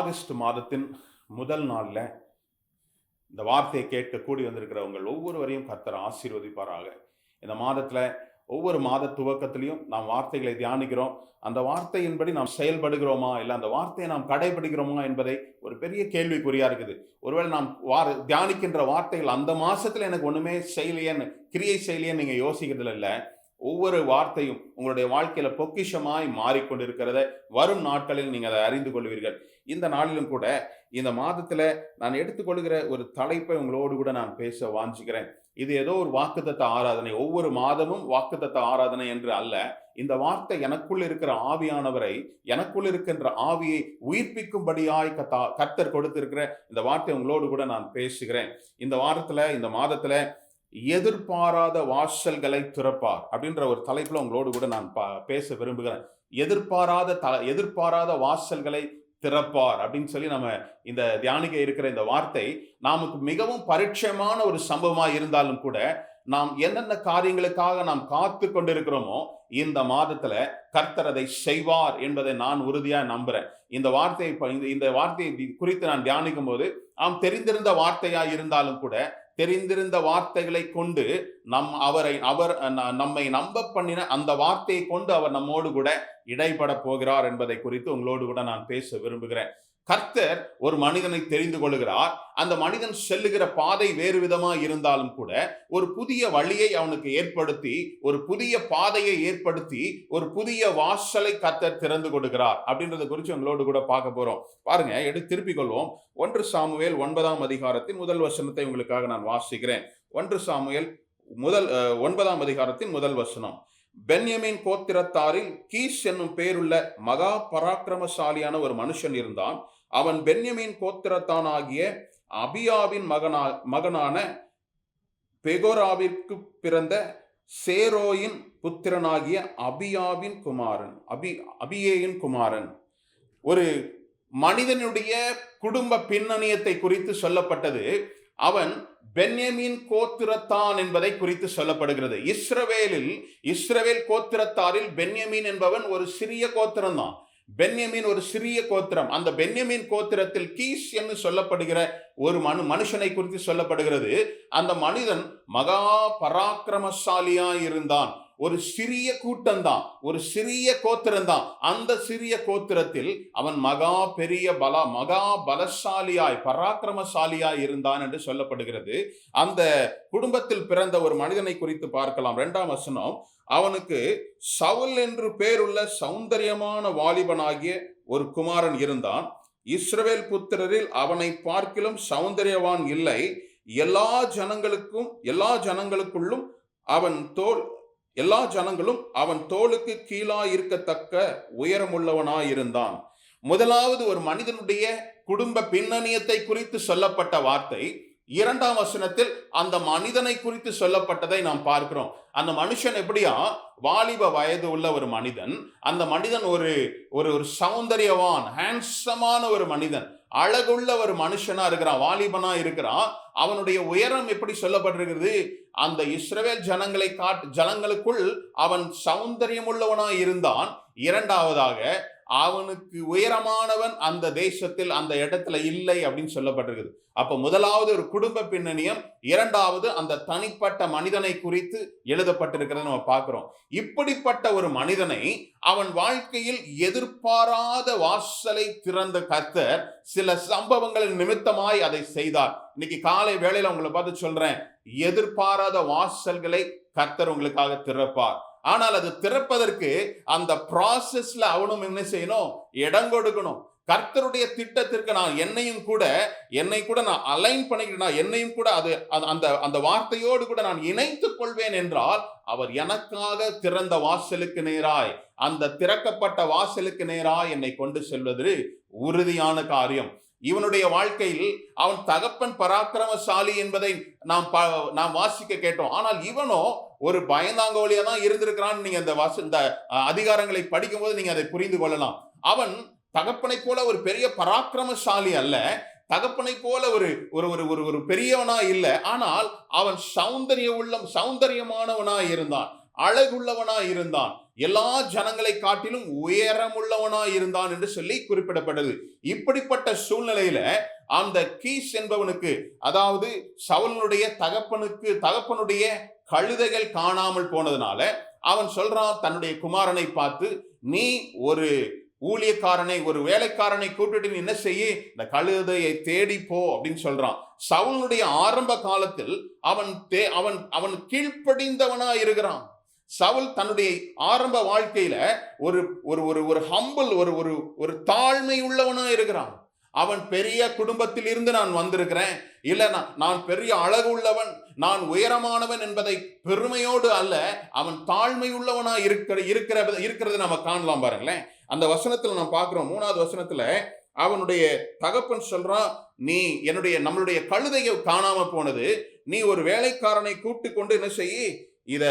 August மாதத்தின் முதல் நாளில் இந்த வார்த்தையை கேட்க கூடி வந்திருக்கிறவங்கள் ஒவ்வொருவரையும் கர்த்தர் ஆசீர்வதிப்பாராக. இந்த மாதத்தில் ஒவ்வொரு மாத துவக்கத்திலையும் நாம் வார்த்தைகளை தியானிக்கிறோம். அந்த வார்த்தையின்படி நாம் செயல்படுகிறோமா? இல்லை அந்த வார்த்தையை நாம் கடைபிடிக்கிறோமா என்பதை ஒரு பெரிய கேள்விக்குறியா இருக்குது. ஒருவேளை நாம் வார தியானிக்கின்ற வார்த்தைகள் அந்த மாசத்துல எனக்கு ஒண்ணுமே செய்யலையேன்னு கிரியை செய்யலையேன்னு நீங்க யோசிக்கிறதுல இல்லை. ஒவ்வொரு வார்த்தையும் உங்களுடைய வாழ்க்கையில பொக்கிஷமாய் மாறிக்கொண்டிருக்கிறத வரும் நாட்களில் நீங்கள் அதை அறிந்து கொள்வீர்கள். இந்த நாளிலும் கூட இந்த மாதத்துல நான் எடுத்துக்கொள்கிற ஒரு தலைப்பை உங்களோடு கூட நான் பேச வாஞ்சிக்கிறேன். இது ஏதோ ஒரு வாக்குத்தத்த ஆராதனை. ஒவ்வொரு மாதமும் வாக்குத்தத்த ஆராதனை என்று அல்ல. இந்த வார்த்தை எனக்குள் இருக்கிற ஆவியானவரை எனக்குள் இருக்கின்ற ஆவியை உயிர்ப்பிக்கும்படியாய் கத்தா கர்த்தர் கொடுத்திருக்கிற இந்த வார்த்தை உங்களோடு கூட நான் பேசுகிறேன். இந்த வாரத்துல இந்த மாதத்துல எதிர்பாராத வாசல்களை திறப்பார் அப்படின்ற ஒரு தலைப்பில் உங்களோடு கூட நான் பா- பேச விரும்புகிறேன். எதிர்பாராத த எதிர்பாராத வாசல்களை திறப்பார் அப்படின்னு சொல்லி நம்ம இந்த தியானிக்க இருக்கிற இந்த வார்த்தை நமக்கு மிகவும் பரிட்சயமான ஒரு சம்பவமாக இருந்தாலும் கூட நாம் என்னென்ன காரியங்களுக்காக நாம் காத்து கொண்டிருக்கிறோமோ இந்த மாதத்துல கர்த்தர் அதை செய்வார் என்பதை நான் உறுதியா நம்புறேன். இந்த வார்த்தையை இந்த- இந்த வார்த்தையை குறித்து நான் தியானிக்கும் போது நாம் தெரிந்திருந்த வார்த்தையா இருந்தாலும் கூட தெரிந்திருந்த வார்த்தைகளை கொண்டு நம் அவரை அவர் ந- நம்மை நம்ப பண்ணின அந்த வார்த்தையை கொண்டு அவர் நம்மோடு கூட இடைபட போகிறார் என்பதை குறித்து உங்களோடு கூட நான் பேச விரும்புகிறேன். கர்த்தர் ஒரு மனிதனை தெரிந்து கொள்கிறார் அந்த மனிதன் செல்லுகிற பாதை வேறு விதமா இருந்தாலும் கூட ஒரு புதிய வழியை அவனுக்கு ஏற்படுத்தி ஒரு புதிய பாதையை ஏற்படுத்தி ஒரு புதிய வாசலை கர்த்தர் திறந்து கொடுக்கிறார் அப்படின்றத குறித்து உங்களோடு கூட பார்க்க போறோம். பாருங்க எடுத்து திருப்பிக் கொள்வோம். ஒன்று சாமுவேல் ஒன்பதாம் அதிகாரத்தின் முதல் வசனத்தை உங்களுக்காக நான் வாசிக்கிறேன். ஒன்று சாமுவேல் முதல் ஒன்பதாம் அதிகாரத்தின் முதல் வசனம். பென்யமின் கோத்திரத்தாரில் கீஸ் என்னும் பெயருள்ள மகா பராக்கிரமசாலியான ஒரு மனுஷன் இருந்தான். அவன் பென்யமின் கோத்திரத்தானாகிய அபியாவின் மகனா மகனான பெகோராவிற்கு பிறந்த சேரோயின் புத்திரனாகிய அபியாவின் குமாரன் அபி அபியேயின் குமாரன். ஒரு மனிதனுடைய குடும்ப பின்னணியத்தை குறித்து சொல்லப்பட்டது. அவன் பென்யமின் கோத்திரத்தான் என்பதை குறித்து சொல்லப்படுகிறது. இஸ்ரவேலில் இஸ்ரவேல் கோத்திரத்தாரில் பென்யமீன் என்பவன் ஒரு சிறிய கோத்திரம்தான் பென்யமீன் ஒரு சிறிய கோத்திரம். அந்த பென்யமீன் கோத்திரத்தில் கீஸ் என்று சொல்லப்படுகிற ஒரு மனு மனுஷனை குறித்து சொல்லப்படுகிறது. அந்த மனிதன் மகா பராக்கிரமசாலியாக இருந்தான். ஒரு சிறிய கூட்டம்தான் ஒரு சிறிய கோத்திரம்தான். அந்த சிறிய கோத்திரத்தில் அவன் மகா பெரிய பல மகா பலசாலியாய் பராக்கிரமசாலியாய் இருந்தான் என்று சொல்லப்படுகிறது. அந்த குடும்பத்தில் பிறந்த ஒரு மனிதனை குறித்து பார்க்கலாம். இரண்டாம் வசனம் அவனுக்கு சவுல் என்று பேருள்ள சௌந்தரியமான வாலிபனாகிய ஒரு குமாரன் இருந்தான். இஸ்ரவேல் புத்திரரில் அவனை பார்க்கிலும் சௌந்தரியவான் இல்லை. எல்லா ஜனங்களுக்கும் எல்லா ஜனங்களுக்குள்ளும் அவன் தோல் எல்லா ஜனங்களும் அவன் தோளுக்கு கீழா இருக்கத்தக்க உயரமுள்ளவனாயிருந்தான். முதலாவது ஒரு மனிதனுடைய குடும்ப பின்னணியத்தை குறித்து சொல்லப்பட்ட வார்த்தை இரண்டாம் வசனத்தில் அந்த மனிதனை குறித்து சொல்லப்பட்டதை நாம் பார்க்கிறோம். அந்த மனுஷன் எப்படியா? வாலிப வயது உள்ள ஒரு மனிதன். அந்த மனிதன் ஒரு ஒரு ஒரு சௌந்தரியவான் ஹேண்ட்ஸமான ஒரு மனிதன். அழகுள்ள ஒரு மனுஷனா இருக்கிறான் வாலிபனா இருக்கிறான். அவனுடைய உயரம் எப்படி சொல்லப்பட்டிருக்கிறது? அந்த இஸ்ரவேல் ஜனங்களை காட் ஜனங்களுக்குள் அவன் சௌந்தரியமுள்ளவனாய் இருந்தான் இரண்டாவதாக அவனுக்கு உயரமானவன் அந்த தேசத்தில் அந்த இடத்துல இல்லை அப்படின்னு சொல்லப்பட்டிருக்குது. அப்ப முதலாவது ஒரு குடும்ப பின்னணியம் இரண்டாவது அந்த தனிப்பட்ட மனிதனை குறித்து எழுதப்பட்டிருக்கிறத நம்ம பார்க்கிறோம். இப்படிப்பட்ட ஒரு மனிதனை அவன் வாழ்க்கையில் எதிர்பாராத வாசலை திறந்த கர்த்தர் சில சம்பவங்களின் நிமித்தமாய் அதை செய்தார். இன்னைக்கு காலை வேளையில உங்களை பார்த்து சொல்றேன். எதிர்பாராத வாசல்களை கர்த்தர் உங்களுக்காக திறப்பார். ஆனால் அது திறப்பதற்கு அந்த ப்ராசஸ்ல அவனும் என்ன செய்யணும்? இடம் கொடுக்கணும். கர்த்தருடைய திட்டத்திற்கு நான் என்னையும் கூட என்னை கூட நான் அலைன் பண்ணிக்கிட்டு என்னையும் கூட அது அந்த அந்த வார்த்தையோடு கூட நான் இணைத்துக் கொள்வேன் என்றால் அவர் எனக்காக திறந்த வாசலுக்கு நேராய் அந்த திறக்கப்பட்ட வாசலுக்கு நேராய் என்னை கொண்டு செல்வது உறுதியான காரியம். இவனுடைய வாழ்க்கையில் அவன் தகப்பன் பராக்கிரமசாலி என்பதை நாம் ப- நாம் வாசிக்க கேட்டோம். ஆனால் இவனோ ஒரு பயந்தாங்கோலியா தான் இருந்திருக்கிறான்னு நீங்க இந்த வச இந்த அதிகாரங்களை படிக்கும்போது நீங்க அதை புரிந்து கொள்ளலாம். அவன் தகப்பனை போல ஒரு பெரிய பராக்கிரமசாலி அல்ல. தகப்பனை போல ஒரு ஒரு ஒரு ஒரு ஒரு பெரியவனா இல்லை. ஆனால் அவன் சௌந்தரிய உள்ளம் சௌந்தரியமானவனா இருந்தான். அழகுள்ளவனா இருந்தான். எல்லா ஜனங்களை காட்டிலும் உயரமுள்ளவனா இருந்தான் என்று சொல்லி குறிப்பிடப்பட்டது. இப்படிப்பட்ட சூழ்நிலையில அந்த கீஸ் என்பவனுக்கு அதாவது சவுலனுடைய தகப்பனுக்கு தகப்பனுடைய கழுதைகள் காணாமல் போனதுனால அவன் சொல்றான் தன்னுடைய குமாரனை பார்த்து நீ ஒரு ஊழியக்காரனை ஒரு வேலைக்காரனை கூப்பிட்டு நீ என்ன செய்ய? இந்த கழுதையை தேடி போ அப்படின்னு சொல்றான். சவுலனுடைய ஆரம்ப காலத்தில் அவன் தே அவன் அவன் கீழ்ப்படிந்தவனா இருக்கிறான். சவுல் தன்னுடைய ஆரம்ப வாழ்க்கையில ஒரு ஒரு ஒரு ஒரு ஹம்பிள் ஒரு ஒரு ஒரு தாழ்மை உள்ளவனா இருக்கிறான். அவன் பெரிய குடும்பத்தில் இருந்து நான் வந்திருக்கிறேன். இல்லை நான் நான் பெரிய அழகு உள்ளவன் நான் உயரமானவன் என்பதை பெருமையோடு அல்ல அவன் தாழ்மை உள்ளவனா இருக்கிற இருக்கிற இருக்கிறது நம்ம காணலாம் பாருங்களேன். அந்த வசனத்தில் நான் பார்க்குறோம் மூணாவது வசனத்தில் அவனுடைய தகப்பன் சொல்றான் நீ என்னுடைய நம்மளுடைய கழுதையை காணாம போனது. நீ ஒரு வேலைக்காரனை கூப்பிட்டு கொண்டு என்ன செய்ய இத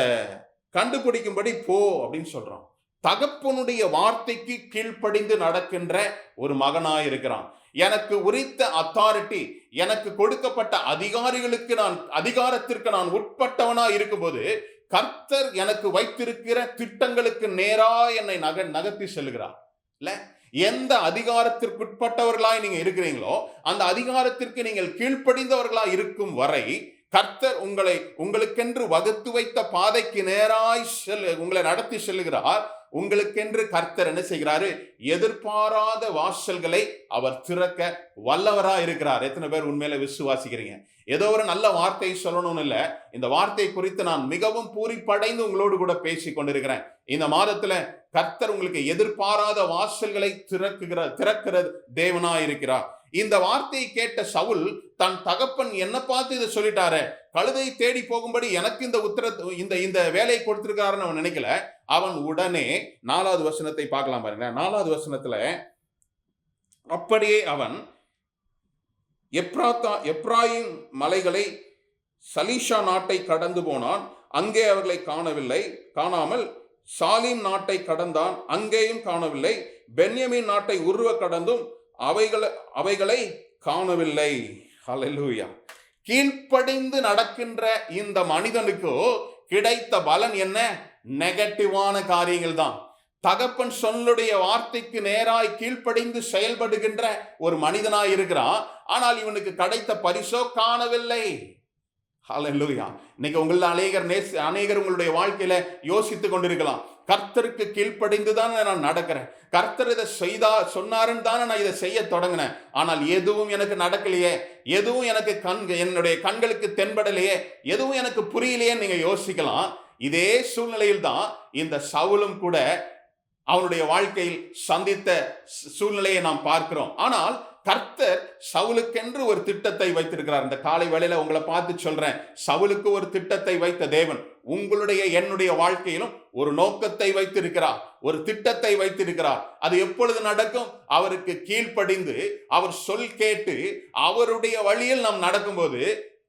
கண்டுபிடிக்கும்படி போ அப்படின்னு சொல்றான். தகப்பனுடைய வார்த்தைக்கு கீழ்ப்படிந்து நடக்கின்ற ஒரு மகனாய் இருக்கிறான் எனக்கு உரித்த அத்தாரிட்டி எனக்கு கொடுக்கப்பட்ட அதிகாரிகளுக்கு நான் அதிகாரத்திற்கு நான் உட்பட்டவனா இருக்கும்போது கர்த்தர் எனக்கு வைத்திருக்கிற திட்டங்களுக்கு நேரா என்னை நக நகர்த்தி செல்கிறார் இல்ல? எந்த அதிகாரத்திற்குட்பட்டவர்களாய் நீங்க இருக்கிறீங்களோ அந்த அதிகாரத்திற்கு நீங்கள் கீழ்ப்படிந்தவர்களா இருக்கும் வரை கர்த்தர் உங்களை உங்களுக்கென்று வகுத்து வைத்த பாதைக்கு நேராய் செல் உங்களை நடத்தி செல்லுகிறார். உங்களுக்கென்று கர்த்தர் என்ன செய்கிறாரு? எதிர்பாராத வாசல்களை அவர் திறக்க வல்லவரா இருக்கிறார். எத்தனை பேர் உண்மையில விசுவாசிக்கிறீங்க? ஏதோ ஒரு நல்ல வார்த்தை சொல்லணும்னு இல்ல. இந்த வார்த்தை குறித்து நான் மிகவும் பூரிப்படைந்து உங்களோடு கூட பேசி கொண்டிருக்கிறேன். இந்த மாதத்துல கர்த்தர் உங்களுக்கு எதிர்பாராத வாசல்களை திறக்குகிற திறக்கிற தேவனா இருக்கிறார். இந்த வார்த்தையை கேட்ட சவுல் தன் தகப்பன் என்ன பார்த்து இதை சொல்லிட்டாரு? கழுதை தேடி போகும்படி எனக்கு இந்த உத்தர இந்த இந்த வேலையை கொடுத்திருக்காருன்னு அவன் நினைக்கல. அவன் உடனே நாலாவது வசனத்தை பார்க்கலாம் பாருங்க நாலாவது வசனத்துல அப்படியே அவன் எப்ராத்தா எப்ராயிம் மலைகளை சலீஷா நாட்டை கடந்து போனான். அங்கே அவர்களை காணவில்லை. காணாமல் சாலிம் நாட்டை கடந்தான். அங்கேயும் காணவில்லை. பென்யமின் நாட்டை உருவ கடந்தும் அவைகளை அவைகளை காணவில்லை. ஹalleluya. கீழ்ப்படிந்து நடக்கின்ற இந்த மனிதனுக்கு கிடைத்த பலன் என்ன? நெகட்டிவான காரியங்கள் தான் தகப்பன் சொல்லுடைய வார்த்தைக்கு நேராய் கீழ்ப்படிந்து செயல்படுகின்ற ஒரு மனிதனாய் இருக்கிறான். ஆனால் இவனுக்கு கிடைத்த பரிசோ காணவில்லை. ஹalleluya இன்னைக்கு உங்கள அநேகர் நேச அநேகர் உங்களுடைய வாழ்க்கையில யோசித்து கொண்டிருக்கலாம். கர்த்தருக்கு கீழ்ப்படிந்து தானே நான் நடக்கிறேன். கர்த்தர் இதை செய்தா சொன்னாருன்னு தானே நான் இதை செய்ய தொடங்கினேன். ஆனால் எதுவும் எனக்கு நடக்கலையே. எதுவும் எனக்கு கண் என்னுடைய கண்களுக்கு தென்படலையே. எதுவும் எனக்கு புரியலையே. நீங்க யோசிக்கலாம். இதே சூழ்நிலையில் தான் இந்த சவுலும் கூட அவனுடைய வாழ்க்கையில் சந்தித்த சூழ்நிலையை நாம் பார்க்கிறோம். ஆனால் கர்த்தர் சவுலுக்கென்று ஒரு திட்டத்தை வைத்திருக்கிறார். இந்த காலை வேளையில உங்களை பார்த்து சொல்றேன். சவுலுக்கு ஒரு திட்டத்தை வைத்த தேவன் உங்களுடைய என்னுடைய வாழ்க்கையிலும் ஒரு நோக்கத்தை வைத்திருக்கிறார். ஒரு திட்டத்தை வைத்திருக்கிறார். அது எப்பொழுது நடக்கும்? அவருக்கு கீழ்ப்படிந்து அவர் சொல் கேட்டு அவருடைய வழியில் நாம் நடக்கும்போது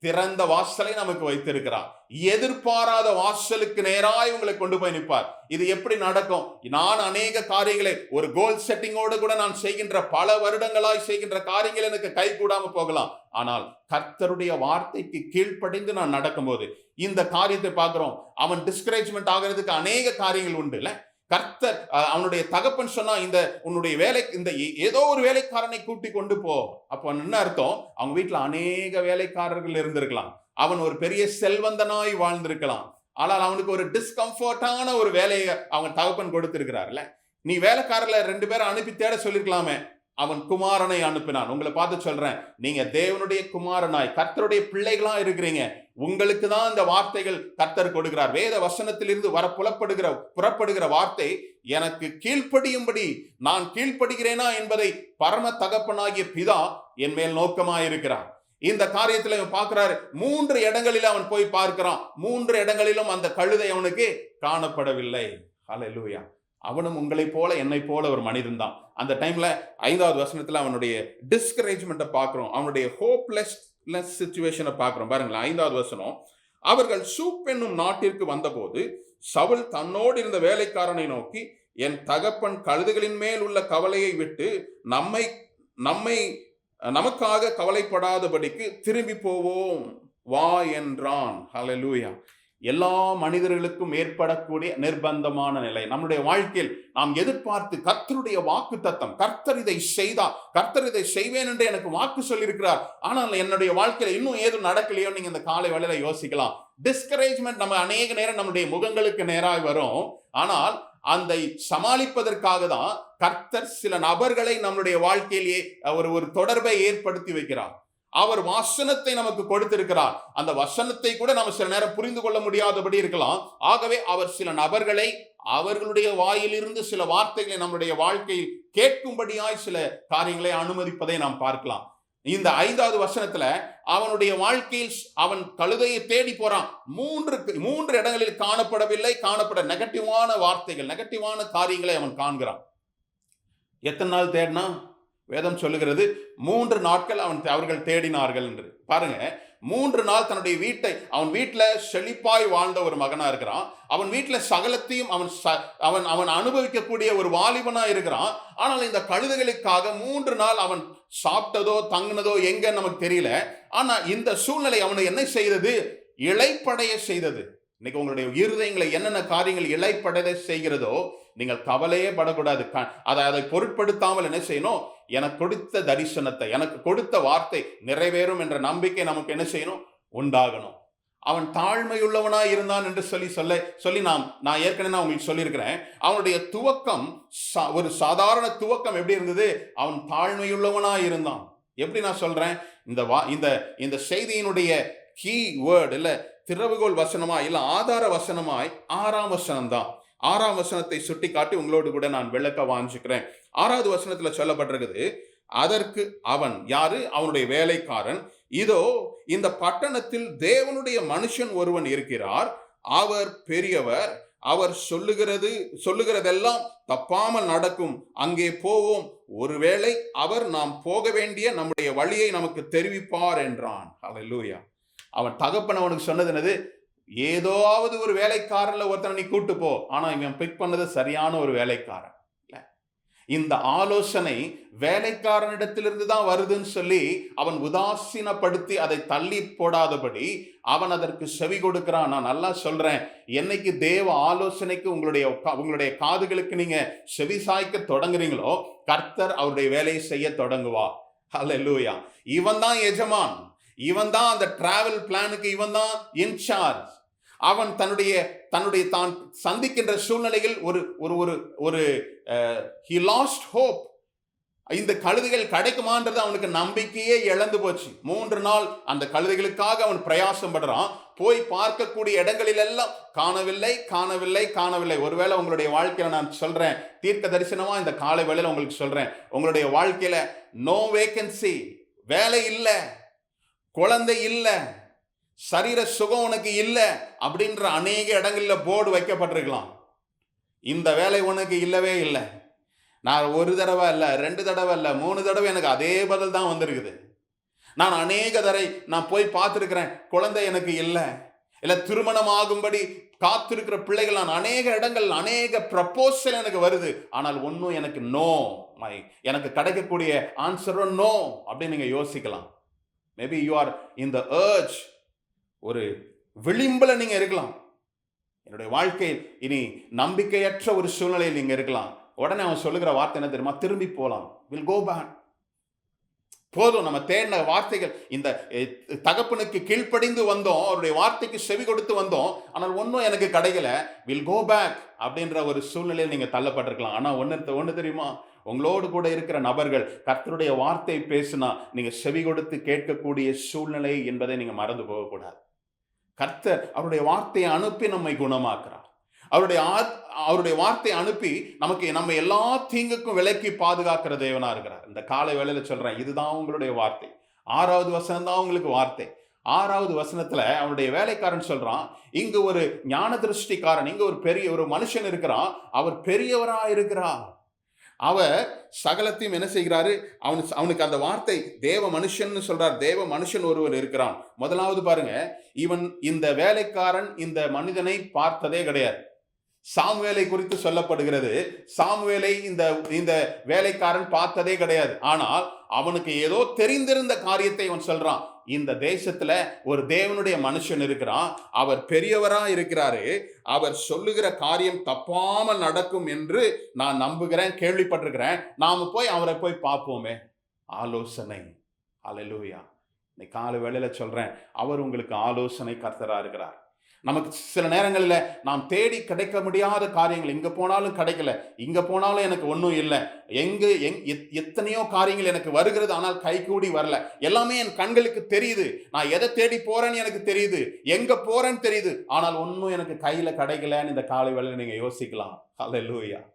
திறந்த வாசலை நமக்கு வைத்திருக்கிறார். எதிர்பாராத வாசலுக்கு நேராய் உங்களை கொண்டு போய் நிற்பார். இது எப்படி நடக்கும்? நான் அநேக காரியங்களை ஒரு கோல் செட்டிங்கோடு கூட நான் செய்கின்ற பல வருடங்களாய் செய்கின்ற காரியங்கள் எனக்கு கை கூடாம போகலாம். ஆனால் கர்த்தருடைய வார்த்தைக்கு கீழ்ப்படிந்து நான் நடக்கும்போது இந்த காரியத்தை பார்க்கிறோம். அவன் டிஸ்கரேஜ்மெண்ட் ஆகிறதுக்கு அநேக காரியங்கள் உண்டு இல்லை? கர்த்தர் அவனுடைய தகப்பன் சொன்னா இந்த உன்னுடைய வேலை இந்த ஏதோ ஒரு வேலைக்காரனை கூட்டி கொண்டு போ. அப்போ என்ன அர்த்தம்? அவங்க வீட்டில் அநேக வேலைக்காரர்கள் இருந்திருக்கலாம். அவன் ஒரு பெரிய செல்வந்தனாய் வாழ்ந்திருக்கலாம். ஆனால் அவனுக்கு ஒரு டிஸ்கம்ஃபர்டான ஒரு வேலையை அவன் தகப்பன் கொடுத்திருக்கிறார்ல. நீ வேலைக்காரர்ல ரெண்டு பேரை அனுப்பி தேட சொல்லிருக்கலாமே. அவன் குமாரனை அனுப்பினான். உங்களை பார்த்து சொல்றேன் நீங்க தேவனுடைய குமாரனாய் கர்த்தருடைய பிள்ளைகளா இருக்கிறீங்க. உங்களுக்கு தான் இந்த வார்த்தைகள் கர்த்தர் கொடுக்கிறார். வேத வசனத்திலிருந்து வர புலப்படுகிற புறப்படுகிற வார்த்தை எனக்கு கீழ்ப்படியும்படி நான் கீழ்ப்படுகிறேனா என்பதை பரம தகப்பனாகிய பிதா என் மேல் நோக்கமாயிருக்கிறார் இந்த காரியத்தில் இவன் பார்க்கிறாரு மூன்று இடங்களில் அவன் போய் பார்க்கிறான். மூன்று இடங்களிலும் அந்த கழுதை அவனுக்கு காணப்படவில்லை. ஹalleluya. அவனும் உங்களைப் போல என்னை போல ஒரு மனிதன் தான். அந்த டைம்ல ஐந்தாவது வசனத்துல அவனுடைய டிஸ்கரேஜ்மெண்ட்டை பார்க்குறோம். அவனுடைய ஹோப்லெஸ்லெஸ் சுச்சுவேஷனை பார்க்குறோம். பாருங்களேன் ஐந்தாவது வசனம். அவர்கள் சூப் என்னும் நாட்டிற்கு வந்தபோது சவுல் தன்னோடு இருந்த வேலைக்காரனை நோக்கி என் தகப்பன் கழுதுகளின் மேல் உள்ள கவலையை விட்டு நம்மை நம்மை நமக்காக கவலைப்படாதபடிக்கு திரும்பி போவோம். வா என்றான். ஹலலூயா எல்லா மனிதர்களுக்கும் ஏற்படக்கூடிய நிர்பந்தமான நிலை. நம்முடைய வாழ்க்கையில் நாம் எதிர்பார்த்து கர்த்தருடைய வாக்கு தத்தம் கர்த்தர் இதை செய்தா கர்த்தர் இதை செய்வேன் என்று எனக்கு வாக்கு சொல்லியிருக்கிறார். ஆனால் என்னுடைய வாழ்க்கையில இன்னும் ஏதும் நடக்கலையோ நீங்க இந்த காலை வேலையில யோசிக்கலாம். டிஸ்கரேஜ்மெண்ட் நம்ம அநேக நேரம் நம்முடைய முகங்களுக்கு நேராக வரும். ஆனால் அந்த சமாளிப்பதற்காக தான் கர்த்தர் சில நபர்களை நம்முடைய வாழ்க்கையிலேயே ஒரு ஒரு தொடர்பை ஏற்படுத்தி வைக்கிறார். அவர் வசனத்தை நமக்கு கொடுத்திருக்கிறார். அந்த வசனத்தை கூட நம்ம சில நேரம் புரிந்து கொள்ள முடியாதபடி இருக்கலாம். ஆகவே அவர் சில நபர்களை அவர்களுடைய வாயிலிருந்து சில வார்த்தைகளை நம்முடைய வாழ்க்கையில் கேட்கும்படியாய் சில காரியங்களை அனுமதிப்பதை நாம் பார்க்கலாம். இந்த ஐந்தாவது வசனத்துல அவனுடைய வாழ்க்கையில் அவன் கழுதையை தேடி போறான். மூன்று மூன்று இடங்களில் காணப்படவில்லை காணப்பட நெகட்டிவான வார்த்தைகள் நெகட்டிவான காரியங்களை அவன் காண்கிறான். எத்தனை நாள் தேடினா வேதம் சொல்லுகிறது மூன்று நாட்கள் அவன் அவர்கள் தேடினார்கள் என்று. பாருங்க மூன்று நாள் தன்னுடைய வீட்டை அவன் வீட்டில் செழிப்பாய் வாழ்ந்த ஒரு மகனாக இருக்கிறான். அவன் வீட்டில் சகலத்தையும் அவன் ச அவன் அவன் அனுபவிக்கக்கூடிய ஒரு வாலிபனாக இருக்கிறான். ஆனால் இந்த கழுதைகளுக்காக மூன்று நாள் அவன் சாப்பிட்டதோ தங்கினதோ எங்கன்னு நமக்கு தெரியல. ஆனால் இந்த சூழ்நிலை அவனை என்ன செய்தது? இழைப்படைய செய்தது. இன்னைக்கு உங்களுடைய இருதயங்களை என்னென்ன காரியங்கள் இழைப்படைய செய்கிறதோ நீங்கள் கவலையே படக்கூடாது. அதை அதை பொருட்படுத்தாமல் என்ன செய்யணும்? எனக்கு கொடுத்த தரிசனத்தை எனக்கு கொடுத்த வார்த்தை நிறைவேறும் என்ற நம்பிக்கை நமக்கு என்ன செய்யணும்? உண்டாகணும். அவன் தாழ்மையுள்ளவனா இருந்தான் என்று சொல்லி சொல்ல சொல்லி நாம் நான் ஏற்கனவே நான் உங்களுக்கு சொல்லியிருக்கிறேன். அவனுடைய துவக்கம் ஒரு சாதாரண துவக்கம் எப்படி இருந்தது? அவன் தாழ்மையுள்ளவனா இருந்தான். எப்படி நான் சொல்றேன்? இந்த வா இந்த இந்த செய்தியினுடைய கீ வேர்டு இல்லை திறவுகோல் வசனமா இல்லை ஆதார வசனமாய் ஆறாம் வசனம் தான் ஆறாம் வசனத்தை சுட்டி காட்டி உங்களோடு கூட நான் விளக்க வாஞ்சிக்கிறேன். ஆறாவது வசனத்தில் சொல்லப்பட்டிருக்குது அதற்கு அவன் யாரு? அவனுடைய வேலைக்காரன். இதோ இந்த பட்டணத்தில் தேவனுடைய மனுஷன் ஒருவன் இருக்கிறார். அவர் பெரியவர் அவர் சொல்லுகிறது சொல்லுகிறதெல்லாம் தப்பாமல் நடக்கும். அங்கே போவோம். ஒருவேளை அவர் நாம் போக வேண்டிய நம்முடைய வழியை நமக்கு தெரிவிப்பார் என்றான். லூயா அவன் தகப்பன் அவனுக்கு சொன்னது என்னது? ஏதோவது ஒரு வேலைக்காரனில் ஒருத்தனை நீ கூட்டு போ. ஆனால் இவன் பிக் பண்ணது சரியான ஒரு வேலைக்காரன். இந்த ஆலோசனை வேலைக்காரனிடத்திலிருந்து தான் வருதுன்னு சொல்லி அவன் உதாசீனப்படுத்தி அதை தள்ளி போடாதபடி அவன் அதற்கு செவி கொடுக்கிறான். நான் நல்லா சொல்கிறேன் என்னைக்கு தேவ ஆலோசனைக்கு உங்களுடைய உங்களுடைய காதுகளுக்கு நீங்கள் செவி சாய்க்க தொடங்குறீங்களோ கர்த்தர் அவருடைய வேலையை செய்ய தொடங்குவா அல்ல லூயா இவன் தான் எஜமான். இவன் தான் அந்த டிராவல் பிளானுக்கு இவன் தான் இன்சார்ஜ் அவன் தன்னுடைய தன்னுடைய தான் சந்திக்கின்ற சூழ்நிலையில் ஒரு ஒரு ஒரு ஒரு ஹி லாஸ்ட் ஹோப் இந்த கழுதைகள் கிடைக்குமான்றது அவனுக்கு நம்பிக்கையே இழந்து போச்சு. மூன்று நாள் அந்த கழுதைகளுக்காக அவன் பிரயாசம் படுறான். போய் பார்க்கக்கூடிய இடங்களில் எல்லாம் காணவில்லை காணவில்லை காணவில்லை. ஒருவேளை உங்களுடைய வாழ்க்கையில நான் சொல்றேன் தீர்க்க தரிசனமா இந்த காலை வேளையில் உங்களுக்கு சொல்றேன். உங்களுடைய வாழ்க்கையில நோ வேகன்சி வேலை இல்லை. குழந்தை இல்லை சரீர சுகம் உனக்கு இல்லை அப்படின்ற அநேக இடங்களில் போர்டு வைக்கப்பட்டிருக்கலாம். இந்த வேலை உனக்கு இல்லவே இல்லை. நான் ஒரு தடவை இல்லை ரெண்டு தடவை இல்லை மூணு தடவை எனக்கு அதே பதில் தான் வந்திருக்குது. நான் அநேக தடவை நான் போய் பார்த்துருக்குறேன் குழந்தை எனக்கு இல்லை. இல்லை திருமணம் ஆகும்படி காத்திருக்கிற பிள்ளைகள் நான் அநேக இடங்கள் அநேக ப்ரப்போசல் எனக்கு வருது. ஆனால் ஒன்றும் எனக்கு நோ எனக்கு கிடைக்கக்கூடிய ஆன்சரும் நோ அப்படின்னு நீங்கள் யோசிக்கலாம். Maybe you are in the verge ஒரு விளிம்பில் நீங்கள் இருக்கலாம். என்னுடைய வாழ்க்கையில் இனி நம்பிக்கையற்ற ஒரு சூழ்நிலையில் நீங்கள் இருக்கலாம். உடனே அவன் சொல்லுகிற வார்த்தை என்ன தெரியுமா? திரும்பி போகலாம் வில் கோ பேக் போதும் நம்ம தேடின வார்த்தைகள் இந்த தகப்பனுக்கு கீழ்ப்படிந்து வந்தோம் அவருடைய வார்த்தைக்கு செவி கொடுத்து வந்தோம் ஆனால் ஒன்றும் எனக்கு கிடைக்கல. வில் கோ பேக் அப்படின்ற ஒரு சூழ்நிலையில் நீங்கள் தள்ளப்பட்டிருக்கலாம். ஆனால் ஒன்று ஒன்று தெரியுமா? உங்களோடு கூட இருக்கிற நபர்கள் கர்த்தருடைய வார்த்தை பேசுனா நீங்கள் செவி கொடுத்து கேட்கக்கூடிய சூழ்நிலை என்பதை நீங்கள் மறந்து போகக்கூடாது. கர்த்தர் அவருடைய வார்த்தையை அனுப்பி நம்மை குணமாக்குறார். அவருடைய அவருடைய வார்த்தையை அனுப்பி நமக்கு நம்ம எல்லா தீங்குக்கும் விலக்கி பாதுகாக்கிற தேவனா இருக்கிறார். இந்த காலை வேலையில் சொல்றேன் இதுதான் உங்களுடைய வார்த்தை. ஆறாவது வசனம் தான் உங்களுக்கு வார்த்தை. ஆறாவது வசனத்துல அவனுடைய வேலைக்காரன் சொல்றான் இங்கே ஒரு ஞான திருஷ்டிக்காரன் இங்க ஒரு பெரிய ஒரு மனுஷன் இருக்கிறான் அவர் பெரியவரா இருக்கிறார். அவர் சகலத்தையும் என்ன செய்கிறாரு? அவனு அவனுக்கு அந்த வார்த்தை தேவ மனுஷன் சொல்றார். தேவ மனுஷன் ஒருவர் இருக்கிறான். முதலாவது பாருங்க இவன் இந்த வேலைக்காரன் இந்த மனிதனை பார்த்ததே கிடையாது. சாமுவேலை குறித்து சொல்லப்படுகிறது. சாமுவேலை இந்த இந்த வேலைக்காரன் பார்த்ததே கிடையாது. ஆனால் அவனுக்கு ஏதோ தெரிந்திருந்த காரியத்தை அவன் சொல்றான். இந்த தேசத்துல ஒரு தேவனுடைய மனுஷன் இருக்கிறான். அவர் பெரியவரா இருக்கிறாரு. அவர் சொல்லுகிற காரியம் தப்பாமல் நடக்கும் என்று நான் நம்புகிறேன் கேள்விப்பட்டிருக்கிறேன். நாம போய் அவரை போய் பார்ப்போமே. ஆலோசனை. அலலூயா இன்னைக்கு காலை வேளையில சொல்றேன். அவர் உங்களுக்கு ஆலோசனை கர்த்தரா இருக்கிறார். நமக்கு சில நேரங்களில் நாம் தேடி கிடைக்க முடியாத காரியங்கள் இங்கே போனாலும் கிடைக்கல. இங்கே போனாலும் எனக்கு ஒன்றும் இல்லை. எங்கு எங் எத்- எத்தனையோ காரியங்கள் எனக்கு வருகிறது ஆனால் கைகூடி வரல. எல்லாமே என் கண்களுக்கு தெரியுது. நான் எதை தேடி போகிறேன்னு எனக்கு தெரியுது. எங்கே போகிறேன்னு தெரியுது. ஆனால் ஒன்றும் எனக்கு கையில் கிடைக்கலன்னு இந்த காலை வேலையில் நீங்கள் யோசிக்கலாம். ஹalleluya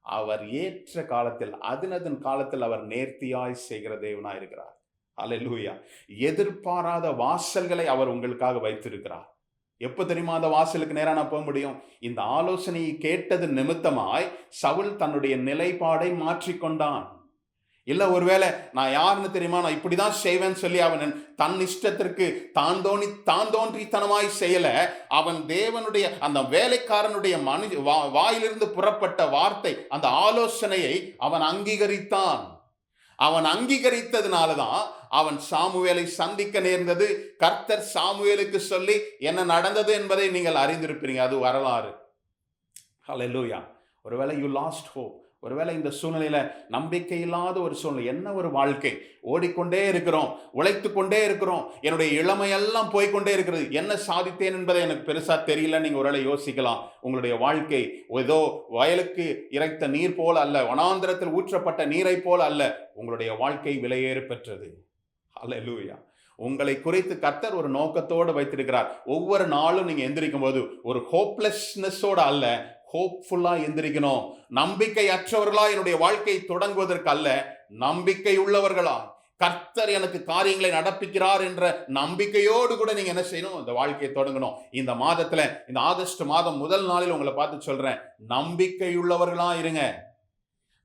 அவர் ஏற்ற காலத்தில் அதனதன் காலத்தில் அவர் நேர்த்தியாய் செய்கிற தேவனாக இருக்கிறார் லூயா எதிர்பாராத வாசல்களை அவர் உங்களுக்காக வைத்திருக்கிறார். எப்போ தெரியுமா அந்த வாசலுக்கு நேராக நான் போக முடியும்? இந்த ஆலோசனையை கேட்டது நிமித்தமாய் சவுல் தன்னுடைய நிலைப்பாடை மாற்றிக்கொண்டான். இல்லை ஒருவேளை நான் யாருன்னு தெரியுமா? நான் இப்படி தான் செய்வேன்னு சொல்லி அவன் தன் இஷ்டத்திற்கு தான் தோணி தான் தோன்றித்தனமாய் செய்யல. அவன் தேவனுடைய அந்த வேலைக்காரனுடைய மனு வா- வாயிலிருந்து புறப்பட்ட வார்த்தை அந்த ஆலோசனையை அவன் அங்கீகரித்தான். அவன் அங்கீகரித்ததுனால தான் அவன் சாமுவேலை சந்திக்க நேர்ந்தது. கர்த்தர் சாமுவேலுக்கு சொல்லி என்ன நடந்தது என்பதை நீங்கள் அறிந்திருப்பீங்க அது வரலாறு. ஹலெல்லூயா ஒருவேளை யூ லாஸ்ட் ஹோப் ஒருவேளை இந்த சூழ்நிலையில் நம்பிக்கை இல்லாத ஒரு சூழ்நிலை என்ன ஒரு வாழ்க்கை? ஓடிக்கொண்டே இருக்கிறோம் உழைத்து கொண்டே இருக்கிறோம். என்னுடைய இளமையெல்லாம் போய்க்கொண்டே இருக்கிறது. என்ன சாதித்தேன் என்பதை எனக்கு பெருசாக தெரியல. நீங்கள் ஒருவேளை யோசிக்கலாம். உங்களுடைய வாழ்க்கை ஏதோ வயலுக்கு இறைத்த நீர் போல் அல்ல வனாந்திரத்தில் ஊற்றப்பட்ட நீரை போல் அல்ல. உங்களுடைய வாழ்க்கை விலையேறு பெற்றது. அல்லேலூயா உங்களை குறித்து கர்த்தர் ஒரு நோக்கத்தோடு வைத்திருக்கிறார். ஒவ்வொரு நாளும் நீங்கள் எந்திரிக்கும் போது ஒரு ஹோப்லெஸ்னஸோடு அல்ல ஹோப்ஃபுல்லாக எந்திரிக்கணும். நம்பிக்கை அற்றவர்களா என்னுடைய வாழ்க்கை தொடங்குவதற்கு அல்ல நம்பிக்கை உள்ளவர்களா? கர்த்தர் எனக்கு காரியங்களை நடப்பிக்கிறார் என்ற நம்பிக்கையோடு கூட நீங்கள் என்ன செய்யணும்? இந்த வாழ்க்கையை தொடங்கணும். இந்த மாதத்தில் இந்த ஆகஸ்ட் மாதம் முதல் நாளில் உங்களை பார்த்து சொல்கிறேன் நம்பிக்கையுள்ளவர்களாக இருங்க.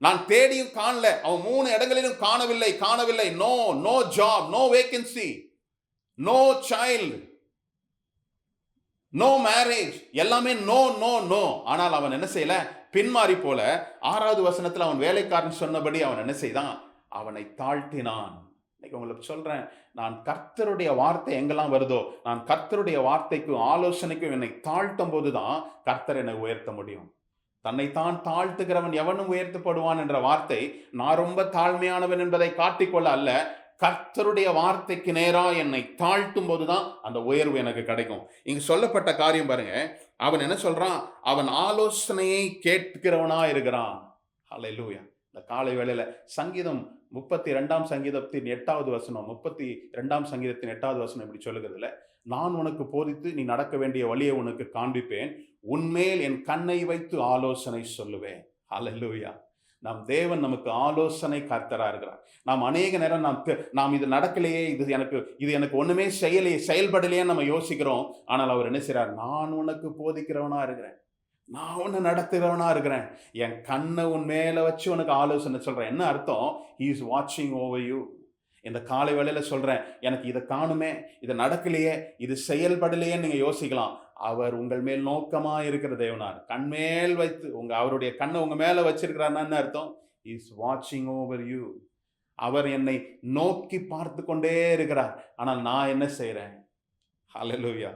நான் தேடியும் காணல. அவன் மூணு இடங்களிலும் காணவில்லை காணவில்லை. No no job no vacancy no child no marriage எல்லாமே நோ நோ நோ ஆனால் அவன் என்ன செய்யல? பின்மாறி போல ஆறாவது வசனத்தில் அவன் வேலைக்காரன் சொன்னபடி அவன் என்ன செய்தான்? அவனை தாழ்த்தினான். இன்னைக்கு உங்களுக்கு சொல்றேன் நான் கர்த்தருடைய வார்த்தை எங்கெல்லாம் வருதோ நான் கர்த்தருடைய வார்த்தைக்கும் ஆலோசனைக்கும் என்னை தாழ்த்தும் போதுதான் கர்த்தர் என்னை உயர்த்த முடியும். தன்னைத்தான் தாழ்த்துகிறவன் எவனும் உயர்த்தப்படுவான் என்ற வார்த்தை நான் ரொம்ப தாழ்மையானவன் என்பதை காட்டிக்கொள்ள அல்ல. கர்த்தருடைய வார்த்தைக்கு நேராக என்னை தாழ்த்தும் போதுதான் அந்த உயர்வு எனக்கு கிடைக்கும். இங்கு சொல்லப்பட்ட காரியம் பாருங்க. அவன் என்ன சொல்றான்? அவன் ஆலோசனையை கேட்கிறவனா இருக்கிறான். அல்ல லூயா இந்த காலை வேளையில சங்கீதம் முப்பத்தி ரெண்டாம் சங்கீதத்தின் எட்டாவது வசனம் முப்பத்தி ரெண்டாம் சங்கீதத்தின் எட்டாவது வசனம் இப்படி சொல்லுகிறதுல நான் உனக்கு போதித்து நீ நடக்க வேண்டிய வழியை உனக்கு காண்பிப்பேன். உன்மேல் என் கண்ணை வைத்து ஆலோசனை சொல்லுவேன். அலல்லூயா நம் தேவன் நமக்கு ஆலோசனை கர்த்தரா இருக்கிறார். நாம் அநேக நேரம் நாம் நாம் இது நடக்கலையே இது எனக்கு இது எனக்கு ஒண்ணுமே செய்யலையே செயல்படலையே நம்ம யோசிக்கிறோம். ஆனால் அவர் என்ன செய்கிறார் நான் உனக்கு போதிக்கிறவனா இருக்கிறேன். நான் உன்னை நடத்துகிறவனா இருக்கிறேன். என் கண்ணை உன் மேல வச்சு உனக்கு ஆலோசனை சொல்றேன். என்ன அர்த்தம்? He வாட்சிங் ஓவர் யூ இந்த காலை வேளையில் சொல்கிறேன் எனக்கு இதை காணுமே இது நடக்கலையே இது செயல்படலையே நீங்கள் யோசிக்கலாம். அவர் உங்கள் மேல் நோக்கமாக இருக்கிற தேவனார். கண்மேல் வைத்து உங்க அவருடைய கண்ணை உங்க மேலே வச்சிருக்கிறார்னா அர்த்தம்? இஸ் வாட்சிங் ஓவர் யூ அவர் என்னை நோக்கி பார்த்து கொண்டே இருக்கிறார். ஆனால் நான் என்ன செய்கிறேன் லூவியா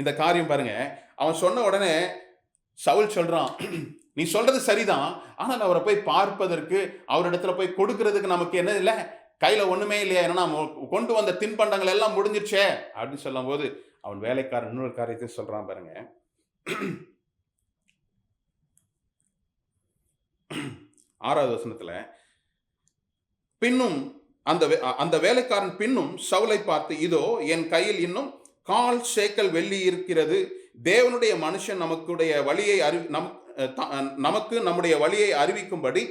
இந்த காரியம் பாருங்க. அவன் சொன்ன உடனே சவுல் சொல்றான் நீ சொல்றது சரிதான். ஆனால் அவரை போய் பார்ப்பதற்கு அவரிடத்துல போய் கொடுக்கறதுக்கு நமக்கு என்ன இல்லை? கையில் ஒன்றுமே இல்லையா? ஏன்னா கொண்டு வந்த தின்பண்டங்கள் எல்லாம் முடிஞ்சிருச்சே. அப்படின்னு சொல்லும்போது அவன் வேலைக்காரன் இன்னொரு காரியத்தை சொல்கிறான் பாருங்க. ஆறாவது வசனத்தில் பின்னும் அந்த அந்த வேலைக்காரன் பின்னும் சவுலை பார்த்து இதோ என் கையில் இன்னும் கால் சேக்கல் வெள்ளி இருக்கிறது. தேவனுடைய மனுஷன் நமக்குடைய வழியை அறி நம் நமக்கு நம்முடைய வழியை அறிவிக்கும்படி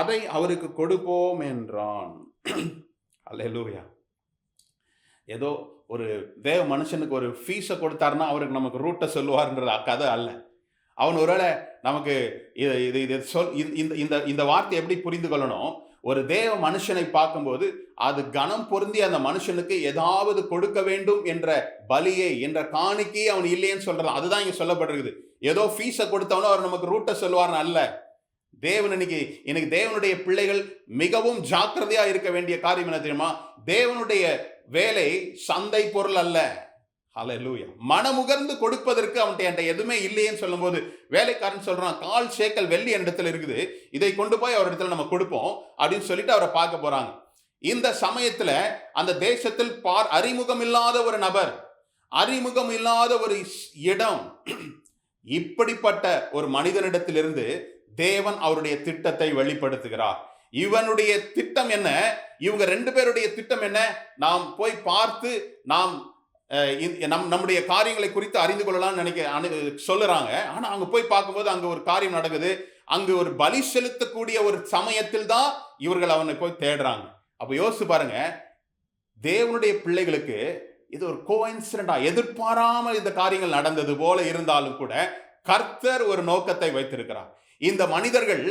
அதை அவருக்கு கொடுப்போம் என்றான். அல்லூயா ஏதோ ஒரு தேவ மனுஷனுக்கு ஒரு ஃபீஸை கொடுத்தாருன்னா அவருக்கு நமக்கு ரூட்டை சொல்லுவார்ன்ற கதை அல்ல. அவன் ஒருவேளை நமக்கு இது இது இது சொல் இந்த- இந்த இந்த இந்த வார்த்தை எப்படி புரிந்து கொள்ளணும்? ஒரு தேவ மனுஷனை பார்க்கும்போது அது கனம் பொருந்தி அந்த மனுஷனுக்கு ஏதாவது கொடுக்க வேண்டும் என்ற பலியை என்ற காணிக்கையை அவன் இல்லைன்னு சொல்கிறான் அதுதான் இங்கே சொல்லப்பட்டிருக்குது. ஏதோ ஃபீஸை கொடுத்தவனோ அவர் நமக்கு ரூட்டை சொல்லுவார்னு அல்ல. தேவன் இன்னைக்கு இன்னைக்கு தேவனுடைய பிள்ளைகள் மிகவும் ஜாக்கிரதையாக இருக்க வேண்டிய காரியம் என்ன தெரியுமா? தேவனுடைய வேலை சந்தை பொருள் அல்ல. ஹalleluya மனமுகர்ந்து கொடுப்பதற்கு அவன்கிட்ட என்கிட்ட எதுவுமே இல்லையேன்னு சொல்லும்போது வேலைக்காரன் சொல்கிறான் கால் சேக்கல் வெள்ளி இடத்துல இருக்குது. இதை கொண்டு போய் அவர் இடத்துல நம்ம கொடுப்போம் அப்படின்னு சொல்லிட்டு அவரை பார்க்க போகிறாங்க இந்த சமயத்தில் அந்த தேசத்தில் பார் அறிமுகம் இல்லாத ஒரு நபர் அறிமுகம் இல்லாத ஒரு இடம் இப்படிப்பட்ட ஒரு மனிதனிடத்திலிருந்து தேவன் அவருடைய திட்டத்தை வெளிப்படுத்துகிறார். இவனுடைய திட்டம் என்ன? இவங்க ரெண்டு பேருடைய திட்டம் என்ன? நாம் போய் பார்த்து நாம் நம் நம்முடைய காரியங்களை குறித்து அறிந்து கொள்ளலாம்னு நினைக்க அனு சொல்லுறாங்க. ஆனால் அங்கே போய் பார்க்கும்போது அங்கே ஒரு காரியம் நடக்குது. அங்கு ஒரு பலி செலுத்தக்கூடிய ஒரு சமயத்தில் தான் இவர்கள் அவனை போய் தேடுறாங்க. அப்போ யோசிச்சு பாருங்க. தேவனுடைய பிள்ளைகளுக்கு இது ஒரு கோயின்சிடண்டா எதிர்பாராமல் இந்த காரியங்கள் நடந்தது போல இருந்தாலும் கூட கர்த்தர் ஒரு நோக்கத்தை வைத்திருக்கிறார். இந்த மனிதர்கள்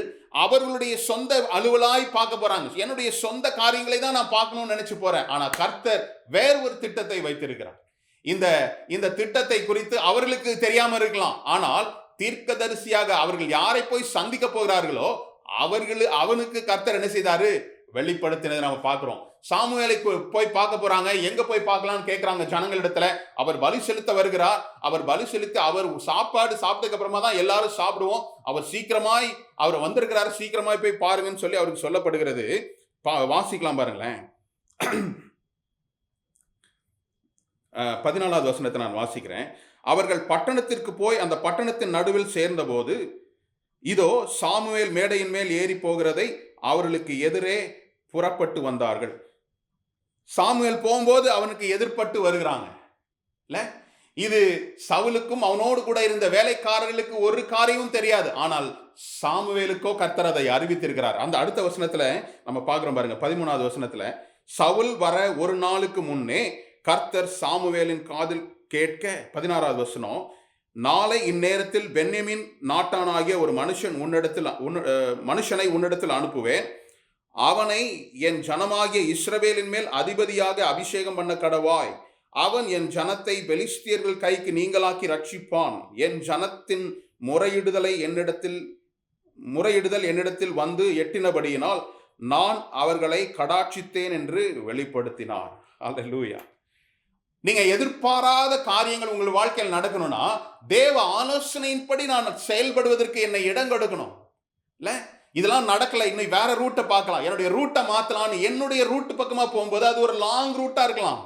அவர்களுடைய சொந்த அலுவலாய் பார்க்க போறாங்க. என்னுடைய சொந்த காரியங்களை தான் நான் பார்க்கணும்னு நினைச்சு போறேன். ஆனா கர்த்தர் வேறு ஒரு திட்டத்தை வைத்திருக்கிறார். இந்த இந்த திட்டத்தை குறித்து அவர்களுக்கு தெரியாம இருக்கலாம். ஆனால் தீர்க்கதரிசியாக அவர்கள் யாரை போய் சந்திக்க போகிறார்களோ அவர்கள் அவனுக்கு கர்த்தர் என்ன செய்தாரு? வெளிப்படுத்தினதை நம்ம பார்க்குறோம். சாமுவேலை போய் பார்க்க போறாங்க. எங்க போய் பார்க்கலாம்னு கேட்குறாங்க ஜனங்களிடத்துல அவர் பலி செலுத்த வருகிறார். அவர் பலி செலுத்தி அவர் சாப்பாடு சாப்பிட்டதுக்கு அப்புறமா தான் எல்லாரும் சாப்பிடுவோம். அவர் சீக்கிரமாய் அவர் வந்திருக்கிறாரு. சீக்கிரமாய் போய் பாருங்கன்னு சொல்லி அவருக்கு சொல்லப்படுகிறது. பா- வாசிக்கலாம் பாருங்களேன். பதினாலாவது வசனத்தை நான் வாசிக்கிறேன். அவர்கள் பட்டணத்திற்கு போய் அந்த பட்டணத்தின் நடுவில் சேர்ந்தபோது இதோ சாமுவேல் மேடையின் மேல் ஏறி போகிறதை அவர்களுக்கு எதிரே புறப்பட்டு வந்தார்கள். சாமுவேல் போகும்போது அவனுக்கு எதிர்ப்பட்டு வருகிறாங்க. இல்லை? இது சவுலுக்கும் அவனோடு கூட இருந்த வேலைக்காரர்களுக்கு ஒரு காரியமும் தெரியாது. ஆனால் சாமுவேலுக்கோ கர்த்தர் அதை அறிவித்திருக்கிறார். அந்த அடுத்த வசனத்துல நம்ம பார்க்குறோம் பாருங்க. பதிமூணாவது வசனத்துல சவுல் வர ஒரு நாளுக்கு முன்னே கர்த்தர் சாமுவேலின் காதில் கேட்க பதினாறாவது வசனம் நாளை இந்நேரத்தில் பென்யமின் நாட்டானாகிய ஒரு மனுஷன் உன்னிடத்தில் உன் மனுஷனை உன்னிடத்தில் அனுப்புவேன். அவனை என் ஜனமாகிய இஸ்ரவேலின் மேல் அதிபதியாக அபிஷேகம் பண்ண கடவாய். அவன் என் ஜனத்தை பெலிஸ்தியர்கள் கைக்கு நீங்களாக்கி ரட்சிப்பான். என் ஜனத்தின் முறையிடுதலை என்னிடத்தில் முறையிடுதல் என்னிடத்தில் வந்து எட்டினபடியினால் நான் அவர்களை கடாட்சித்தேன் என்று வெளிப்படுத்தினார். அல்லேலூயா நீங்க எதிர்பாராத காரியங்கள் உங்கள் வாழ்க்கையில் நடக்கணும்னா தேவ ஆலோசனையின்படி நான் செயல்படுவதற்கு என்னை இடம் கொடுக்கணும். இல்லை? இதெல்லாம் நடக்கலை. இன்னும் வேற ரூட்டை பார்க்கலாம். என்னுடைய ரூட்டை மாற்றலாம்னு என்னுடைய ரூட் பக்கமாக போகும்போது அது ஒரு லாங் ரூட்டாக இருக்கலாம்.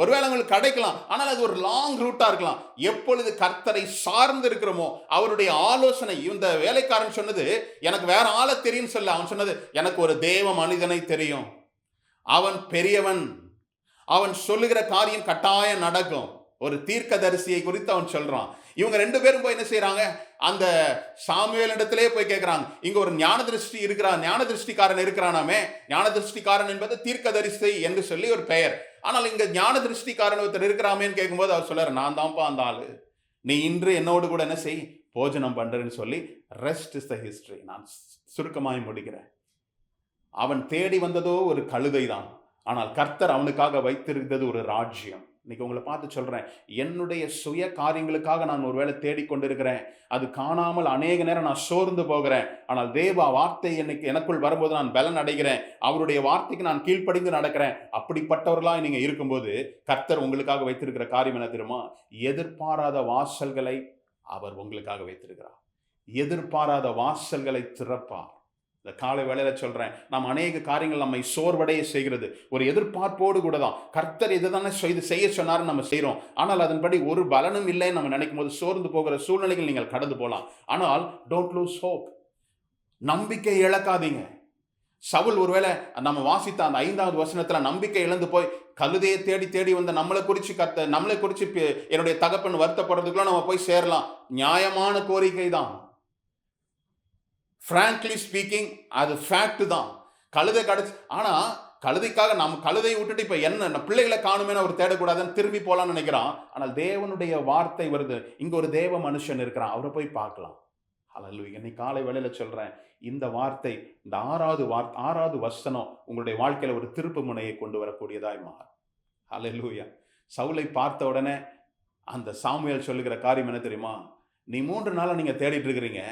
ஒருவேளை உங்களுக்கு கிடைக்கலாம். ஆனால் அது ஒரு லாங் ரூட்டாக இருக்கலாம். எப்பொழுது கர்த்தரை சார்ந்து இருக்கிறோமோ அவருடைய ஆலோசனை இந்த வேலைக்காரன் சொன்னது எனக்கு வேற ஆளை தெரியும்னு சொல்ல அவன் சொன்னது எனக்கு ஒரு தேவ மனிதனை தெரியும். அவன் பெரியவன். அவன் சொல்லுகிற காரியம் கட்டாயம் நடக்கும். ஒரு தீர்க்கதரிசியை குறித்து அவன் சொல்கிறான் இவங்க ரெண்டு பேரும் போய் என்ன செய்யறாங்க அந்த சாமுவேல் இடத்திலே போய் கேட்கறாங்க இங்க ஒரு ஞான திருஷ்டி இருக்கிறான் ஞான திருஷ்டிக்காரன் இருக்கிறானாமே. ஞான திருஷ்டிக்காரன் என்பது தீர்க்க தரிசை என்று சொல்லி ஒரு பெயர். ஆனால் இங்க ஞான திருஷ்டிக்காரன் ஒருத்தர் இருக்கிறாமேன்னு கேட்கும்போது அவர் சொல்றாரு நான் தான்ப்பா அந்த ஆளு. நீ இன்று என்னோடு கூட என்ன செய் போஜனம் பண்றேன்னு சொல்லி ரெஸ்ட் இஸ் த ஹிஸ்டரி நான் சுருக்கமாய் முடிக்கிறேன். அவன் தேடி வந்ததோ ஒரு கழுதை தான் ஆனால் கர்த்தர் அவனுக்காக வைத்திருந்தது ஒரு ராஜ்யம். இன்னைக்கு உங்களை பார்த்து சொல்கிறேன் என்னுடைய சுய காரியங்களுக்காக நான் ஒருவேளை தேடிக்கொண்டிருக்கிறேன். அது காணாமல் அநேக நேரம் நான் சோர்ந்து போகிறேன். ஆனால் தேவா வார்த்தை எனக்கு எனக்குள் வரும்போது நான் பலன் அடைகிறேன். அவருடைய வார்த்தைக்கு நான் கீழ்ப்படிந்து நடக்கிறேன். அப்படிப்பட்டவர்களாக நீங்கள் இருக்கும்போது கர்த்தர் உங்களுக்காக வைத்திருக்கிற காரியம் என்ன தெரியுமா? எதிர்பாராத வாசல்களை அவர் உங்களுக்காக வைத்திருக்கிறார். எதிர்பாராத வாசல்களை திறப்பார். இந்த காலை வேலையில் சொல்கிறேன் நாம் அநேக காரியங்கள் நம்மை சோர்வடைய செய்கிறது. ஒரு எதிர்பார்ப்போடு கூட தான். கர்த்தர் இதுதானே செய்து செய்ய சொன்னாருன்னு நம்ம செய்கிறோம் ஆனால் அதன்படி ஒரு பலனும் இல்லைன்னு நம்ம நினைக்கும் போது சோர்ந்து போகிற சூழ்நிலைகள் நீங்கள் கடந்து போகலாம். ஆனால் டோன்ட் லூஸ் ஹோப் நம்பிக்கை இழக்காதீங்க. சவுல் ஒருவேளை நம்ம வாசித்த அந்த ஐந்தாவது வசனத்தில் நம்பிக்கை இழந்து போய் கழுதையை தேடி தேடி வந்த நம்மளை குறித்து கத்த நம்மளை குறித்து என்னுடைய தகப்பன் வருத்தப்படுறதுக்குள்ள நம்ம போய் சேரலாம். நியாயமான கோரிக்கை தான் ஃப்ராங்க்லி ஸ்பீக்கிங் அது ஃபேக்ட் தான். கழுதை கிடைச்சு ஆனால் கழுதைக்காக நம்ம கழுதையை விட்டுட்டு இப்போ என்ன நம்ம பிள்ளைகளை காணுமேனு அவர் தேடக்கூடாதுன்னு திரும்பி போகலான்னு நினைக்கிறான். ஆனால் தேவனுடைய வார்த்தை வருது. இங்கே ஒரு தேவ மனுஷன் இருக்கிறான். அவரை போய் பார்க்கலாம். அல்ல இன்னைக்கு காலை வேளையில் சொல்கிறேன் இந்த வார்த்தை இந்த ஆறாவது வார்த்தை ஆறாவது வசனம் உங்களுடைய வாழ்க்கையில் ஒரு திருப்பு முனையை கொண்டு வரக்கூடியதாய் மாறும். அல்லேலூயா சவுலை பார்த்த உடனே அந்த சாமுவேல் சொல்லுகிற காரியம் என்ன தெரியுமா? நீ மூன்று நாளாக நீங்கள் தேடிட்டு இருக்கிறீங்க.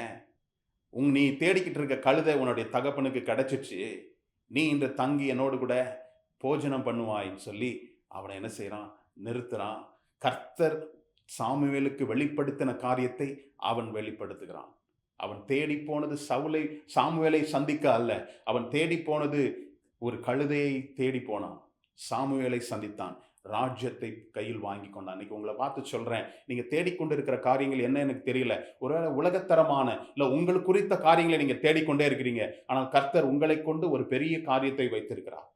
உங் நீ தேடிக்கிட்டு இருக்க கழுதை உன்னுடைய தகப்பனுக்கு கிடைச்சிச்சு. நீ இன்று தங்கி என்னோடு கூட போஜனம் பண்ணுவாயின்னு சொல்லி அவனை என்ன செய்கிறான் நிறுத்துகிறான் கர்த்தர் சாமுவேலுக்கு வெளிப்படுத்தின காரியத்தை அவன் வெளிப்படுத்துகிறான். அவன் தேடி போனது சவுலை சாமுவேலை சந்திக்க அல்ல. அவன் தேடி போனது ஒரு கழுதையை தேடி போனான். சாமுவேலை சந்தித்தான். ராஜ்யத்தை கையில் வாங்கி கொண்டான். இன்னைக்கு உங்களை பார்த்து சொல்கிறேன் நீங்கள் தேடிக்கொண்டிருக்கிற காரியங்கள் என்ன எனக்கு தெரியல. ஒருவேளை உலகத்தரமான இல்லை உங்களுக்கு குறித்த காரியங்களை நீங்கள் தேடிக்கொண்டே இருக்கிறீங்க. ஆனால் கர்த்தர் உங்களை கொண்டு ஒரு பெரிய காரியத்தை வைத்திருக்கிறார்.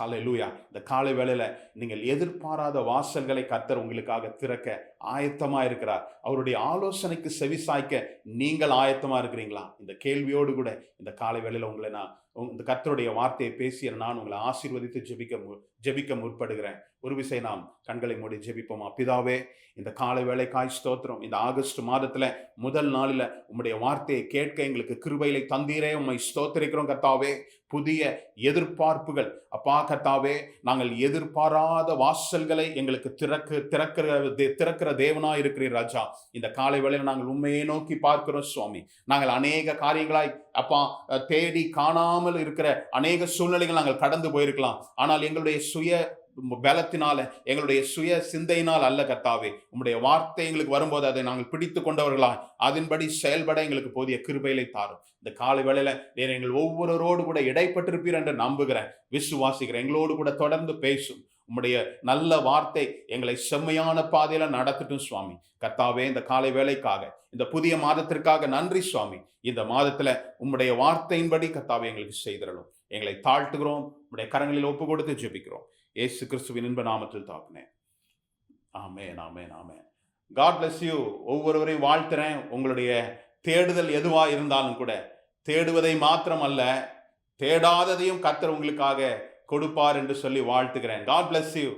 லூயா இந்த காலை வேளையில் நீங்கள் எதிர்பாராத வாசல்களை கர்த்தர் உங்களுக்காக திறக்க ஆயத்தமாக இருக்கிறார். அவருடைய ஆலோசனைக்கு செவிசாய்க்க நீங்கள் ஆயத்தமாக இருக்கிறீங்களா? இந்த கேள்வியோடு கூட இந்த காலை வேளையில் உங்களை நான் இந்த கர்த்தருடைய வார்த்தையை பேசிய நான் உங்களை ஆசீர்வதித்து ஜெபிக்க மு- ஜெபிக்க முற்படுகிறேன். ஒரு விசை நாம் கண்களை மூடி ஜெபிப்போமா? பிதாவே இந்த காலை வேளைக்காய் ஸ்தோத்திரம். இந்த ஆகஸ்ட் மாதத்தில் முதல் நாளில் உம்முடைய வார்த்தையை கேட்க எங்களுக்கு கிருபையிலை தந்தீரே. உம்மை ஸ்தோத்திரிக்கிறோம் கத்தாவே புதிய எதிர்பார்ப்புகள். அப்பா கத்தாவே நாங்கள் எதிர்பாராத வாசல்களை எங்களுக்கு திறக்க திறக்கிற தே- திறக்கிற தேவனா இருக்கிறீர் ராஜா. இந்த காலை வேளையில் நாங்கள் உண்மையை நோக்கி பார்க்கிறோம் சுவாமி. நாங்கள் அநேக காரியங்களாய் அப்பா தேடி காணாமல் இருக்கிற அநேக சூழ்நிலைகள் நாங்கள் கடந்து போயிருக்கலாம். ஆனால் எங்களுடைய சுய பலத்தினால எங்களுடைய சுய சிந்தையினால் அல்ல கத்தாவே உம்முடைய வார்த்தை எங்களுக்கு வரும்போது அதை நாங்கள் பிடித்து கொண்டவர்களா அதன்படி செயல்பட எங்களுக்கு போதிய கிருபையிலை தாரும். இந்த காலை வேளையில நீர் எங்கள் ஒவ்வொருவரோடு கூட இடைப்பட்டிருப்பீர் என்று நம்புகிறேன். விசுவாசிக்கிறேன் எங்களோடு கூட தொடர்ந்து பேசும். உம்முடைய நல்ல வார்த்தை எங்களை செம்மையான பாதையில நடத்தட்டும் சுவாமி. கர்த்தாவே இந்த காலை வேலைக்காக இந்த புதிய மாதத்திற்காக நன்றி சுவாமி. இந்த மாதத்துல உம்முடைய வார்த்தையின்படி கர்த்தாவே எங்களுக்கு செய்திடலும். எங்களை தாழ்த்துகிறோம். உம்முடைய கரங்களில் ஒப்பு கொடுத்து ஜெபிக்கிறோம். ஏசு கிறிஸ்துவின் இன்ப நாமத்தில் தாக்குனேன் ஆமே நாமே நாமே காட் பிளஸ் யூ ஒவ்வொருவரையும் வாழ்த்துறேன். உங்களுடைய தேடுதல் எதுவாக இருந்தாலும் கூட தேடுவதை மாத்திரம் அல்ல தேடாததையும் கர்த்தர் உங்களுக்காக கொடுப்பார் என்று சொல்லி வாழ்த்துகிறேன். God bless you